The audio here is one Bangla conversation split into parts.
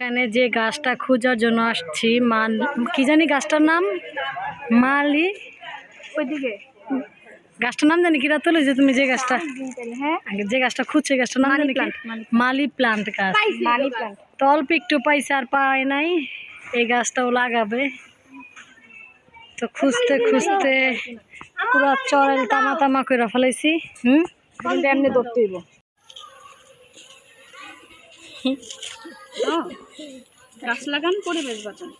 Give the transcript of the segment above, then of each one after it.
এখানে যে গাছটা খোঁজার জন্য আসছি মান কি জানি গাছটার নাম? মালি। ওইদিকে। গাছটার নাম জানি কিরা তুলে যে তুমি যে গাছটা হ্যাঁ। যে গাছটা খুঁজছে গাছটার নাম জানি মালি প্লান্ট গাছ। মানি প্লান্ট তো অল্প একটু পয়সা আর পায় নাই এই গাছটাও লাগাবে। তো খুঁজতে খুঁজতে পুরো চড়াইল তামা তামা করে ফেলাইছি হুম? এমনি ধরতে হইব। গাছ লাগান পরিবেশ বাঁচান।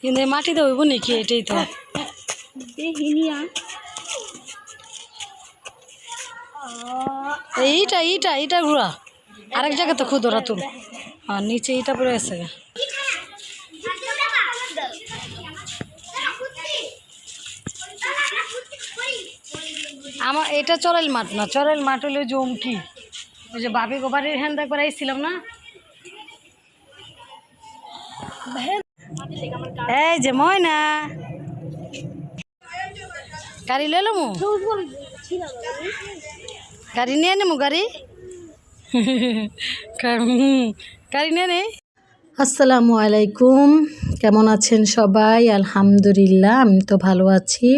কিন্তু এই মাটিতে হইব নাকি এটাই তো। হিনিয়া। এইটা এইটা এইটা ঘুরা। আরেক জায়গায় তো খুদ ওরা তুল আর নিচে এইটা পড়ে গেছে গা। আমার এটা চড়াইল মাঠ না চড়াইল মাঠ হলে উমকি ওই যে বাপি গোবারের হ্যান্ড একবার আইছিলাম না? এই যে ময়না। গাড়ি লই লমু? গাড়ি নিয়ে নেমু গাড়ি? গাড়ি নিয়ে নে। আসসালামু আলাইকুম। কেমন আছেন সবাই? আলহামদুলিল্লাহ, আমি তো ভালো আছি।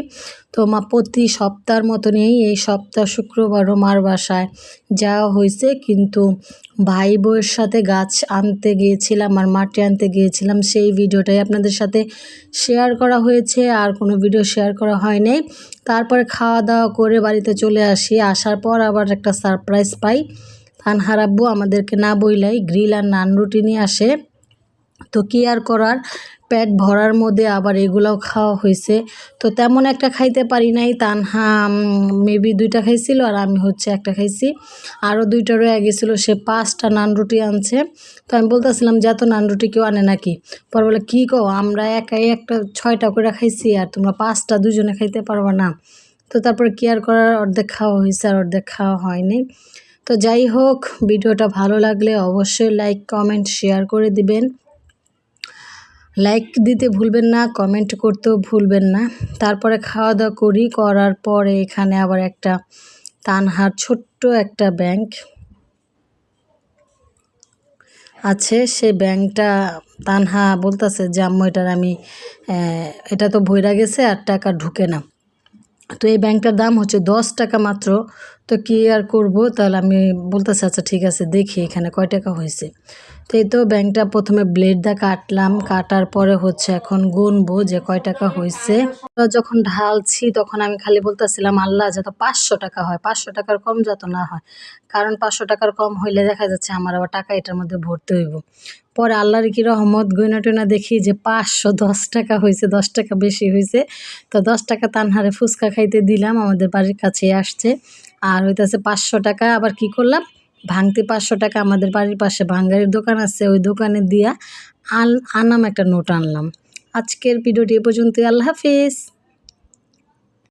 তো মা, প্রতি সপ্তাহের মতনই এই সপ্তাহ শুক্রবারও মার বাসায় যাওয়া হয়েছে। কিন্তু ভাই বউয়ের সাথে গাছ আনতে গিয়েছিলাম আর মাটি আনতে গিয়েছিলাম, সেই ভিডিওটাই আপনাদের সাথে শেয়ার করা হয়েছে। আর কোনো ভিডিও শেয়ার করা হয়নি। তারপরে খাওয়া দাওয়া করে বাড়িতে চলে আসি। আসার পর আবার একটা সারপ্রাইজ পাই। তানহার আব্বু আমাদেরকে না বইলাই, গ্রিল আর নান রুটি নিয়ে আসে। তো কি আর করার? পেট ভরার মধ্যে আবার এগুলাও খাওয়া হয়েছে। তো তেমন একটা খাইতে পারি নাই। তানহা মেবি দুইটা খাইছিল আর আমি হচ্ছে একটা খাইছি। আরও দুইটা রয়ে গেছিল। সে পাঁচটা নান রুটি আনছে। তো আমি বলতেছিলাম, যে এত নান রুটি কেউ আনে নাকি? পর বলে, কী কো আমরা একাই একটা, ছয়টা করে খাইছি আর তোমরা পাঁচটা দুজনে খাইতে পারবে না। তো তারপরে কি আর করার? অর্ধেক খাওয়া হয়েছে আর অর্ধেক খাওয়া হয়নি। তো যাই হোক, ভিডিওটা ভালো লাগলে অবশ্যই লাইক কমেন্ট শেয়ার করে দিবেন। লাইক দিতে ভুলবেন না কমেন্ট করতেও ভুলবেন না। তারপরে খাওয়া দাওয়া করি, করার পরে এখানে আবার একটা তানহার ছোট্ট একটা ব্যাংক আছে। সে ব্যাংকটা তানহা বলতেছে যে, আম্মু, এটার আমি এটা তো ভৈরা গেছে আর টাকা ঢুকে না। তো এই ব্যাংকটার দাম হচ্ছে দশ টাকা মাত্র। তো কি আর করব? তাহলে আমি বলতেছি আচ্ছা ঠিক আছে, দেখি এখানে কয় টাকা হয়েছে? তো এই তো ব্যাংকটা প্রথমে ব্লেড দিয়ে কাটলাম। কাটার পরে হচ্ছে এখন গুনবো যে কয় টাকা হয়েছে। যখন ঢালছি, তখন আমি খালি বলতেছিলাম, আল্লাহ, যত পাঁচশো টাকা হয়। পাঁচশো টাকার কম যত না হয়। কারণ পাঁচশো টাকার কম হইলে দেখা যাচ্ছে আমার আবার টাকা এটার মধ্যে ভরতে হইব। পরে আল্লাহর কি রহমত গয়না টয়না দেখি যে পাঁচশো দশ টাকা হয়েছে, দশ টাকা বেশি হয়েছে। তো দশ টাকা তানহারে ফুচকা খাইতে দিলাম, আমাদের বাড়ির কাছে আসছে। আর হইতেছে পাঁচশো টাকা, আবার কি করলাম? ভাঙতে পাঁচশো টাকা আমাদের বাড়ির পাশে ভাঙ্গারির দোকান আছে, ওই দোকানে দিয়া আন, আনাম একটা নোট আনলাম। আজকের ভিডিওটি এ পর্যন্ত আল্লাহ হাফিজ।